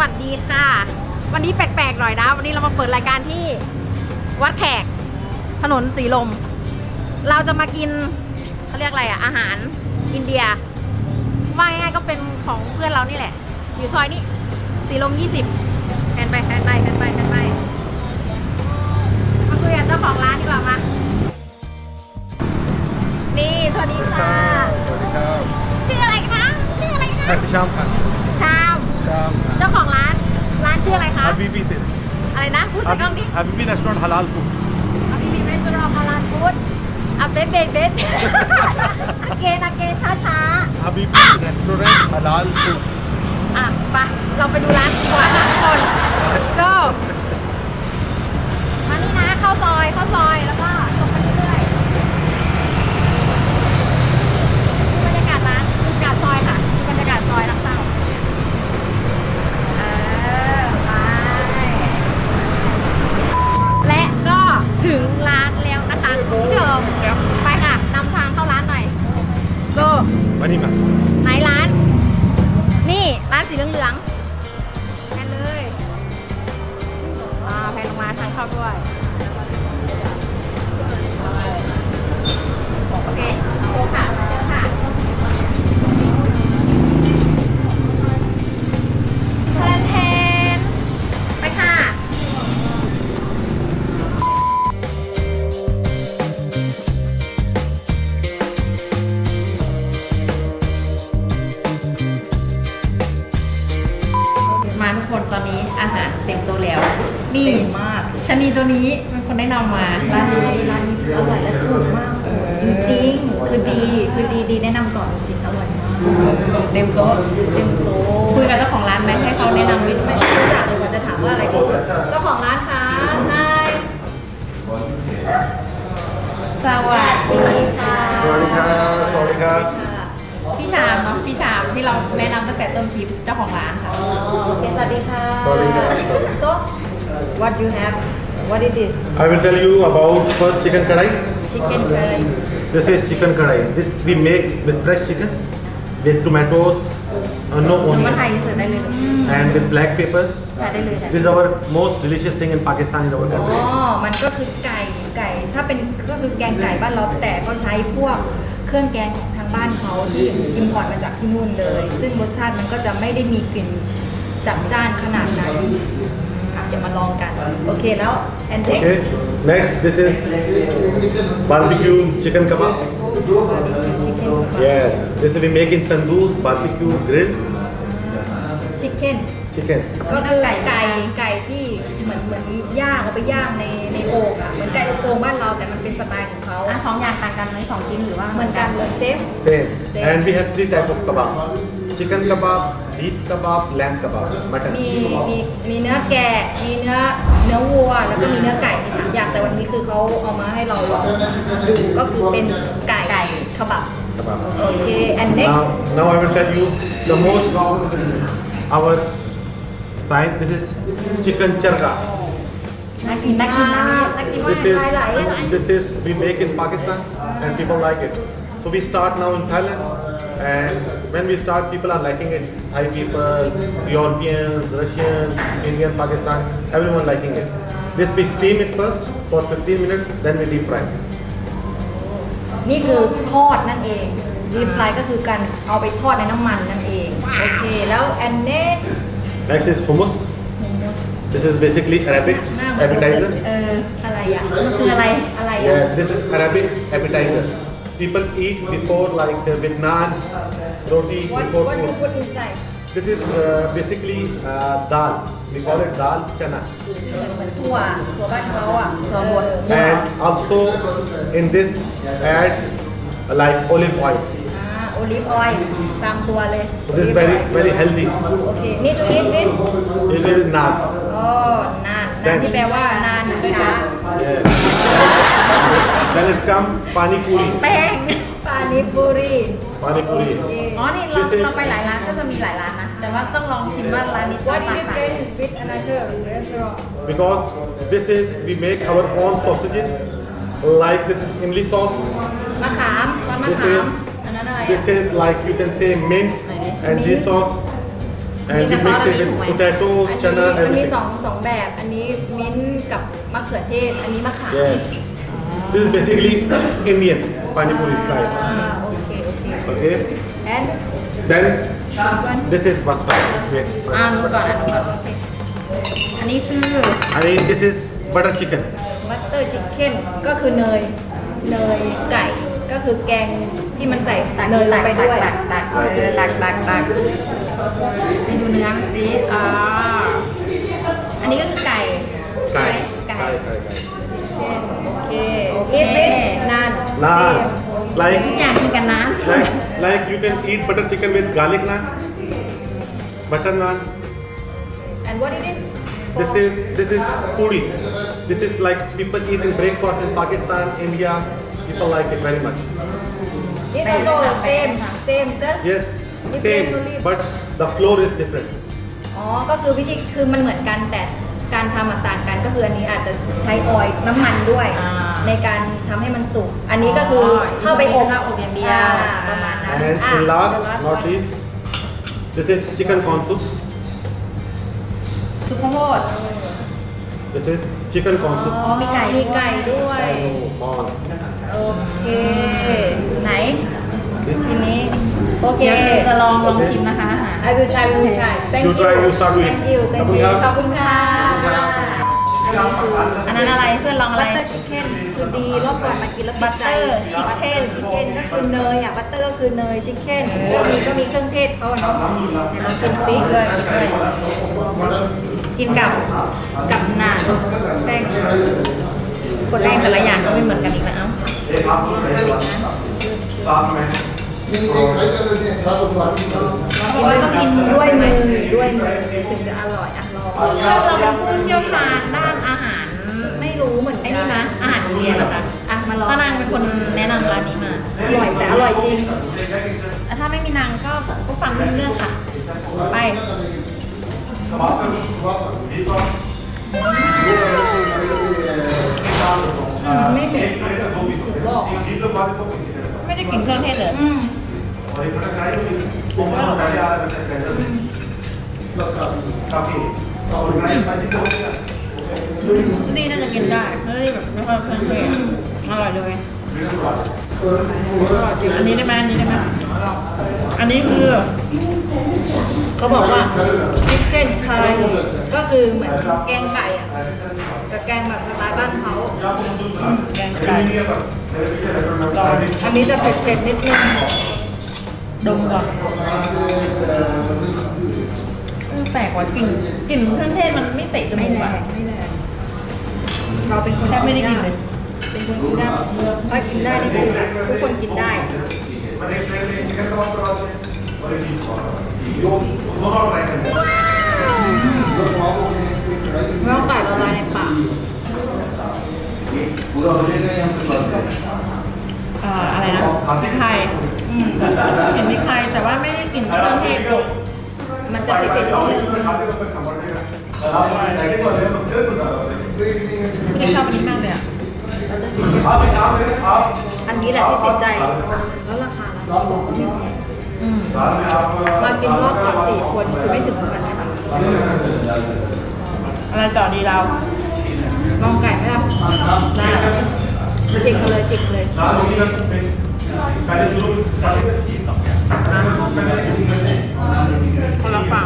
วัสดีค่ะ วันนี้แปลกๆหน่อยนะ วันนี้เรามาเปิดรายการที่วัดแขกถนนสีลม เราจะมากินเขาเรียกอะไรอะอาหารอินเดีย ว่าง่ายๆก็เป็นของเพื่อนเรานี่แหละ อยู่ซอยนี้สีลม 20แอนไปแอนไปแอนไปแอนไปมาคุยกับเจ้าของร้านดีกว่ามา นี่สวัสดีค่ะ สวัสดีครับชื่ออะไรคะชื่ออะไรคะชามครับ ชาม ชาม เจ้าของร้าน ร้าน ชื่ออะไรคะฮาบิบีเตอะไรนะ พูดใส่กล้องดิฮาบิบีรีสอร์ทฮาลาลฟู้ดอาบีบีเรสอร์ทฮาลาลฟู้ดอัปเดตเบเบสอเกนอเกนช้าช้าฮาบิบีรีสอร์ทฮาลาลฟู้ดๆอะไปเราไปดูร้านก่อนนะทุกคนก็มานี่นะเข้าซอยเข้าซอยแล้วก็ นี่เต็มมากชะนีตัวนี้เป็นคนแนะนำมาร้านนี้ร้านนี้อร่อยและถูกมากจริงๆคือดีคือดีดีแนะนำก่อนจริงๆอร่อยมากเต็มโต๊ะเต็มโต๊ะคุยกับเจ้าของร้านไหมให้เขาแนะนำไปด้วยไม่รู้จักเลยว่าจะถามว่าอะไรดีเจ้าของร้านคะนายสวัสดีค่ะสวัสดีครับสวัสดีครับพี่ชามเนาะพี่ชามที่เราแนะนำตั้งแต่ต้นคลิปเจ้าของร้านค่ะ อ๋อโอเคสวัสดีค่ะสวัสดีครับ so what you have what it is I will tell you about first chicken kadai chicken curry this is chicken kadai this we make with fresh chicken with tomatoes uh, no หนูมา onion ไทยเสิร์ฟได้เลยลูก and with black pepper ถ่ายได้เลยค่ะ this is our most delicious thing in Pakistan in our อ๋อ country มันก็คือไก่ไก่ ถ้าเป็นก็คือแกงไก่บ้านเราแต่ก็ใช้พวกเครื่องแกงของทางบ้านเขาที่อิมพอร์ตมาจากที่นู่นเลย ซึ่งรสชาติมันก็จะไม่ได้มีกลิ่นจัดจ้านขนาดนั้นอะ เดี๋ยวมาลองกัน โอเคแล้ว and next okay next this is barbecue chicken kebab chicken yes this we make in tandoor barbecue grill chicken chicken ก็คือไก่ไก่ไก่ที่เหมือนเหมือนย่างเอาไปย่างในในโอ่งอะเหมือนไก่อบโอ่งบ้านเราแต่มันเป็นสไตล์ของเขาอะสองอย่างต่างกันไหมสองชิ้นหรือว่าเหมือนกันเลยเซฟ Same. Same. And we have three type of kebabs. Chicken kebab, beef kebab, lamb kebab, mutton. มีมีมีเนื้อแกะ มีเนื้อเนื้อวัว แล้วก็มีเนื้อไก่มีสามอย่าง แต่วันนี้คือเขาเอามาให้เราลองดูก็คือเป็นไก่ไก่ขบับ Kebab. โอเค and next Now, now I will tell you the most our sign. This is chicken charga. น่ากินน่ากินนะนี่น่ากินมาก This is หลาย this is we make in Pakistan and people like it. So we start now in Thailand. And when we start, people are liking it. Thai people, Europeans, Russians, Indian, Pakistan, everyone liking it. This we steam it first for 15 minutes, then we deep fry. นี่คือทอดนั่นเองดีฟรายก็คือการเอาไปทอดในน้ำมันนั่นเอง โอเค แล้ว and next Next is hummus. hummus This is basically Arabic หน้าเหมือน appetizer. เออ อะไรอ่ะ มันคืออะไร อะไรอ่ะ Yes, this is Arabic appetizer. People eat before like uh, with naan, roti what before what you food. put inside This is uh, basically uh, dal. We call it dal chana. เหมือนถั่วถั่วบ้านเขาอ่ะ ถั่วบด And also in this add uh, like olive oil. อ่าโอลิฟออยล์ตามตัวเลย So this is very very healthy. โอเค นี่ตรงนี้นี่ It is naan. อ๋อนานนานที่แปลว่านานช้า Yes. Then it's come pani puri. แป้ง ปานิปุรี Pani puri. อ๋อ นี่เราเราไปหลายร้านก็จะมีหลายร้านนะ แต่ว่าต้องลองชิมว่าร้านนี้จะ What ต่าง is ต่าง different with another restaurant Because this is we make our own sausages. Like this is imli sauce. มะขามซอสมะ This ขาม is อันนั้นอะไร this อะ is like you can say mint and this sauce And we mix it with potato, อัน chana, นี้มันมี everything. สองสองแบบ อันนี้มิ้นท์กับมะเขือเทศ อันนี้มะขาม Yes. This is basically Indian pani puri อ่า style. โอเคโอเค Okay. and Then this one this is basmati. Wait. อ่าดูก่อนอันนี้โอเคอันนี้คือ I mean this is butter chicken. บัตเตอร์ชิคเก้นก็คือเนยเนยไก่ก็คือแกงที่มันใส่ตักเนยลตังกไปตัด้กวยตักตักเออตักตักตักให้ดูเนื้อมันสิอ่าอันนี้ก็คือไก่ Kai. ใช่ไหมไก่ Kai, kai, kai. โอ เคโอเคอีเป็นนาน Naan. ทุก Like อย่างกินกันนะ like like you can eat butter chicken with garlic naan. Butter naan. and what it is This is this is puri. This is like people eat in breakfast in Pakistan, India. People like it very much. it also same same just Yes, Different same, only. but the flour is different. อ๋อ ก็คือวิธีคือมันเหมือนกันแต่การทำอะต่างกันก็คืออันนี้อาจจะใช้ออยล์น้ำมันด้วย อ่า ในการทำให้มันสุก อันนี้ก็คือเข้าไปอบเข้าอบอย่างเดียวาประมาณนั้น And อะ in last, the last not one. least, this is chicken corn soup. ซุปข้าวโพด This is chicken corn soup. อ๋อมีไก่มีไก่ด้วย Oh, corn. โอเค ไหน ทีนี้ โอเค เดี๋ยวจะลองลองชิมนะคะ I will try I will try thank You you try, you start with it. thank you thank you ขอบคุณค่ะอันนี้คืออันนั้นอะไรเพื่อนลองอะไร บัตเตอร์ชิคเก้น คือดีรอบก่อนมากินแล้วติดใจ Butter บัตเตอร์ชิคเก้นก็คือเนยอะบัตเตอร์ก็คือเนยชิคเก้นก็มีก็มีเครื่องเทศเขาอะเนาะเดี๋ยวเราชิมซิเลยเลยกินกับกับหนานแป้งคนแรกแต่ละอย่างก็ไม่เหมือนกันอีกนะเอ้าเขาบอกว่าต้องกินด้วยมือด้วยมือถึงจะอร่อยอะลองเราเราเป็นผู้เชี่ยวชาญด้านอาหารไม่ รู้เหมือนไอ้กันนี่นะอาหารอินเดียนะคะอะมาลองป้านางเป็นคนแนะนำร้านนี้มา อร่อยแต่อร่อยจริงแต่ถ้าไม่มีนางก็ก็ฟังไม่รู้เรื่องค่ะ ไปมันไม่เผ็ดถึงบอกอะไม่ได้กลิ่นเครื่องเทศเลยอืม นี่น่าจะกินได้เฮ้ยแบบไม่ค่อยเครื่องเทศอร่อยเลยอันนี้ได้ไหมอันนี้ได้ไหมอันนี้คือ เขาบอกว่าชิคเก้นคาราโก็คือเหมือนแกงไก่อะแต่แกงแบบสไตล์บ้านเขาแกงไก่อันนี้จะเผ็ดๆนิดนึงดมก่อนแปลกว่ากลิ่นกลิ่นเครื่องเทศมันไม่เตะจไม่มูกแรอะงไม่แรง เราเป็นคนที่ไม่ได้กินเลย เป็นคนกินได้ว่ากินได้นี่คือทุกคนกินได้ แล้วไก่ละลายในปากอ่ออะไรนะพริกไทยอืมเห็นพริกไทยแต่ว่าไม่ได้กลิ่นเครื่องเทศมันจะติดๆนิดนึง ไม่ได้ชอบอันนี้มากเลยอะ อันนี้แหละที่ติดใจ แล้วราคาล่ะไม่แพงอืมมากินรอบก่อนสี่คนคือไม่ถึงพันนะคะอะไรต่อดีเราลองไก่ไหมล่ะได้จิกมาเลยจิกเลยคนละฝั่ง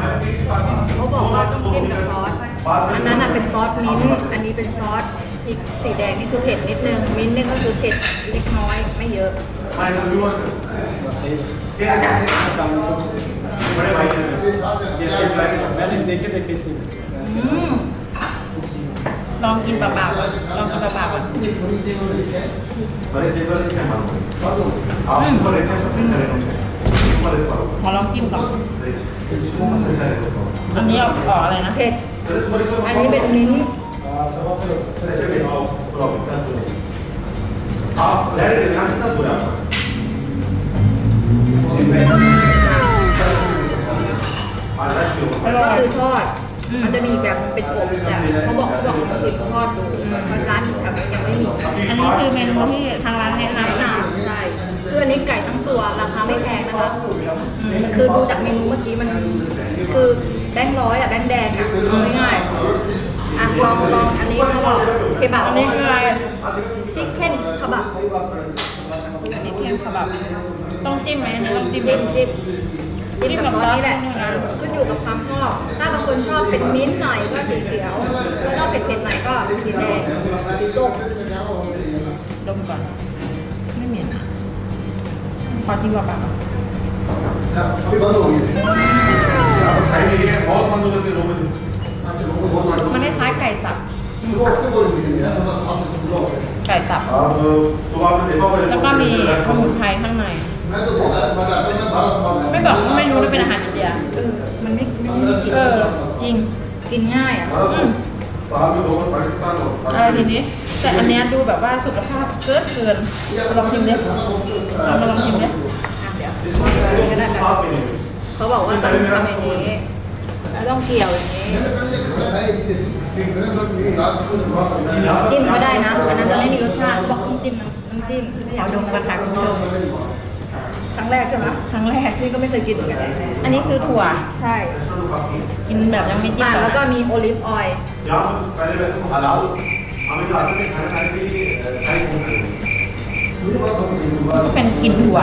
เขาบอก ว่าต้องกินกับซอส อันนั้นน่ะเป็นซอสมิ้นท์อันนี้เป็นซอสพริกสีแดงนี่คือเผ็ดนิดนึง มิ้นท์นี่ก็คือเผ็ดเล็กน้อยไม่เยอะ อืมลองกินเปล่าๆก่อนลองกินเปล่าๆก่อนขอลองจิ้มก่ อนอันนี้เอาออกอะไรนะ เผ็ด อันนี้เป็นมิ้นท์อร่ก็อยคือทอด มันจะมีอีกแบบมันเป็นอบแต่เขาบอกเขาบอกเขาชิมทอดดูมันร้านแถวนี้ยังไม่มี อันนี้คือเมนูที่ทางร้านแนะนำนะใช่คืออันนี้ไก่ทั้งตัวราคาไม่แพงนะคะอืมคือดูจากเมนูเมื่อกี้มัน คือ แบงค์ร้อยอะแบงค์แดงอะเอาง่ายอะลองลองอันนี้เขาบอกเคบับอันนี้คืออะไรชิคเก้นคบับอันนี้เค็มค่ะแบบต้องจิ้มไหมอันนี้ต้องจิ้มจิ้มจิ้มจิ้มแบบนี้แหละขึ้นอยู่กับความชอบ ถ้าบางคนชอบเป็นมิ้นท์หน่อยก็สีเขียวถ้าชอบเผ็ดๆหน่อยก็สีแดงดีส้มดมก่อน ไม่เหม็นอะพอดีกว่าปพี่บอลลงอยู่ มันไม่คล้ายไก่สับ ไก่สับ แล้วก็มีข้หมูไทยข้างใน ไม่บอกก็ไม่รู้ว่าเป็นอาหารอินเดียเออมันไม่ไม่มีกินเออจริงกินง่ายอะอืม เออทีนี้ แต่อันเนี้ยดูแบบว่าสุขภาพเกินเกินลองชิมดิลองลองชิมดิเดี๋ยว เขาบอกว่าตองทำอย่งนี้ ต้องเกี่ยวอย่างนี้จิ้มก็ได้นะอันนั้นจะไม่มีรสชาติบอกต้องจิ้มน้ำน้ำจิ้มไม่อยากดมกราคาคุณผู้ชมครั้งแรกใช่ไหมครั้งแรกนี่ก็ไม่เคยกินเหนกันอันนี้คือถั่วใช่กินแบบยังไม่จิ้มอะแล้วก็มีโอลิฟออยล์เป็นกลิ่นถั่ว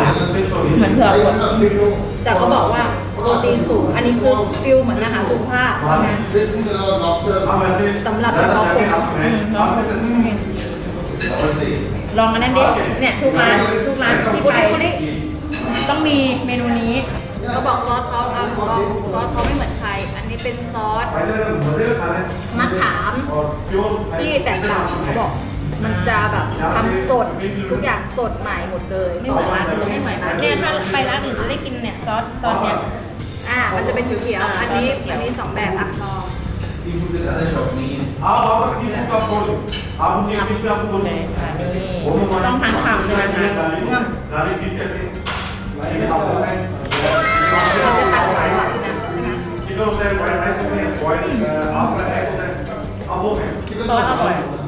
เหมือนเผือกแต่เขาบอกว่า โปรตีนสูง อันนี้คือฟิลเหมือนอาหารสุขภาพเพราะงั้นสำหรับเฉพาะคนลองอันนั้นดิเนี่ยทุกร้านทุกร้านที่ไปต้องมีเมนูนี้เล้บอกซอสเขาอะลซอสเขาไม่เหมือนใคร อันนี้เป็นซอสมะขามที่แตกต่างเขาบอกมันจะแบบทำสดทุกอย่างสดใหม่หมดเลยไม่เหมือนร้านเลยไม่เหมือนร้านเนี่ยถ้าไปร้านอื่นจะได้กินเนี่ยซอสซอสเนี่ย อ่ามันจะเป็นเขียวๆอันนี้อันนี้สองแบบอะลอง ซีฟู้ดจป็นอะไรช็อปนี้เอาเอาซีฟู้ดกับโคลเอาซีฟู้ดกับโคลเลค่ะนี่ต้องทานขำเลยนะคะร้านนี้พิเศษเลยร้านนี้อาไราคิดว่าเราจะไว้ไว้ตรงนี้ไว้เอาไปไหนเอาพวไหนคิดว่าต้องอร่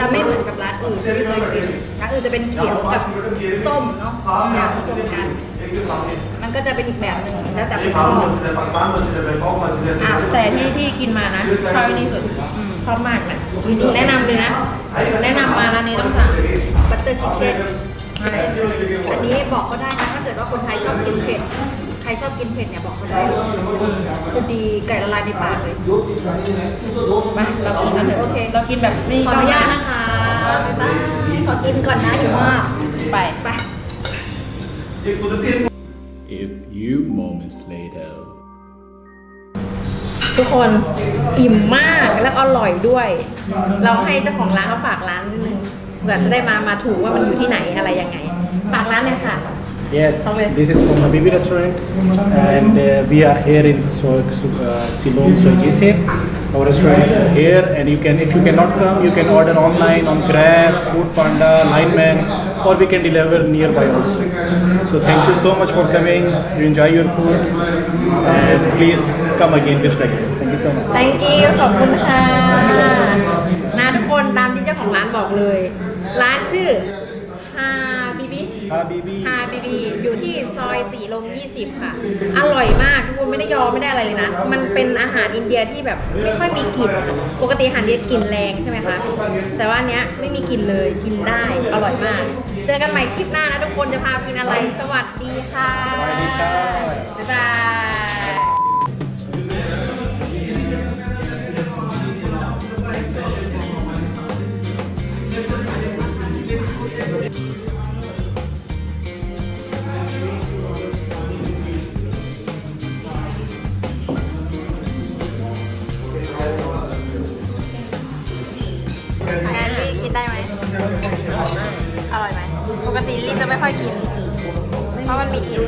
จะไม่เหมือนกับร้านอื่นที่เคยกินร้านอื่นจะเป็นเขียวกับส้มเนาะอย่างผสมกัน มันก็จะเป็นอีกแบบหนึ่งแล้วแต่คนชอบแต่ที่ที่กินมานะชอบนี่สุดชอบมากเนะแนะนำเลยนะ แนะนำมาร้านนี้ต้องสั่งบัตเตอร์ชิคเก้นอันนี้บอกก็ได้นะถ้าเกิดว่าคนไทยชอบกินเผ็ด ครชอบกินเผ็ดเนี่ยบอกเขาได้คือดีไก่ละลายในปากเลยมาเรากินกันเถอะโอเคเรากินแบบนี่ขออนุญาตนะคะบ๊ายบายขอกินก่อนนะหิวมากไปไป A few moments later ทุกคนอิ่มมากและอร่อยด้วย เราให้เจ้าของร้านเขาฝากร้านนิดนึงเผื่อจะได้มามาถูกว่ามันอยู่ที่ไหนอะไรยังไง ฝากร้านเลยค่ะ Yes, Okay. this is from Habibi restaurant and uh, we are here in so, so, uh, Silom Soijise. Our restaurant is here and you can, if you cannot come, you can order online on Grab, Food Panda, Lineman or we can deliver nearby also. So thank you so much for coming. You enjoy your food and please come again, visit again. Thank you so much. thank you ขอบคุณค่ะนะทุกคนตามที่เจ้าของร้านบอกเลย ร้านชื่อฮา บิบิ Habibi. ฮาบิบีอยู่ที่ซอยสีลม 20 ค่ะ อร่อยมากทุกคนไม่ได้ยอมไม่ได้อะไรเลยนะ มันเป็นอาหารอินเดียที่แบบไม่ค่อยมีกลิ่น ปกติอาหารอินเดียกลิ่นแรงใช่ไหมคะ แต่ว่าอันเนี้ยไม่มีกลิ่นเลยกินได้ อร่อยมาก เจอกันใหม่คลิปหน้านะทุกคนจะพากินอะไร สวัสดีค่ะสวัสดีครับบ๊ายบาย จะไม่ค่อยกิน เพราะมันมีกลิ่น